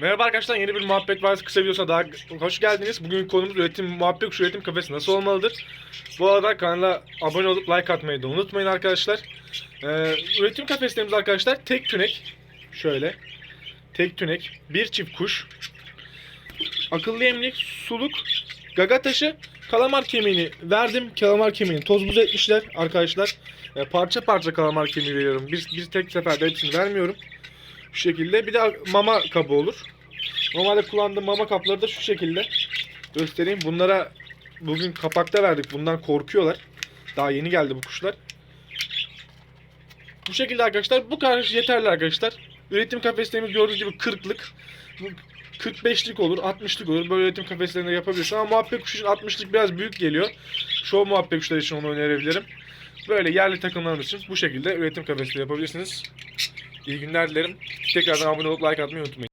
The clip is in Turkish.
Merhaba arkadaşlar yeni bir muhabbet varsa kısa videosuna daha hoş geldiniz. Bugün konumuz üretim muhabbet kuşu üretim kafesi nasıl olmalıdır? Bu arada kanala abone olup like atmayı da unutmayın arkadaşlar. Ee, üretim kafeslerimiz arkadaşlar tek tünek şöyle tek tünek bir çift kuş akıllı emlik suluk gaga taşı kalamar kemiğini verdim. Kalamar kemiğini toz buz etmişler arkadaşlar. Ee, parça parça kalamar kemiği veriyorum. Bir, bir tek seferde hepsini vermiyorum. Şu şekilde. Bir de mama kabı olur. Normalde kullandığım mama kapları da şu şekilde. Göstereyim. Bunlara bugün kapakta verdik. Bundan korkuyorlar. Daha yeni geldi bu kuşlar. Bu şekilde arkadaşlar. Bu kadar yeterli arkadaşlar. Üretim kafeslerimiz gördüğünüz gibi 40'lık. 45'lik olur, 60'lık olur. Böyle üretim kafeslerinde yapabilirsin ama muhabbet kuşu için 60'lık biraz büyük geliyor. Show muhabbet kuşları için onu önerebilirim. Böyle yerli takımlarımız için bu şekilde üretim kafesleri yapabilirsiniz. İyi günler dilerim. Tekrardan abone olup like atmayı unutmayın.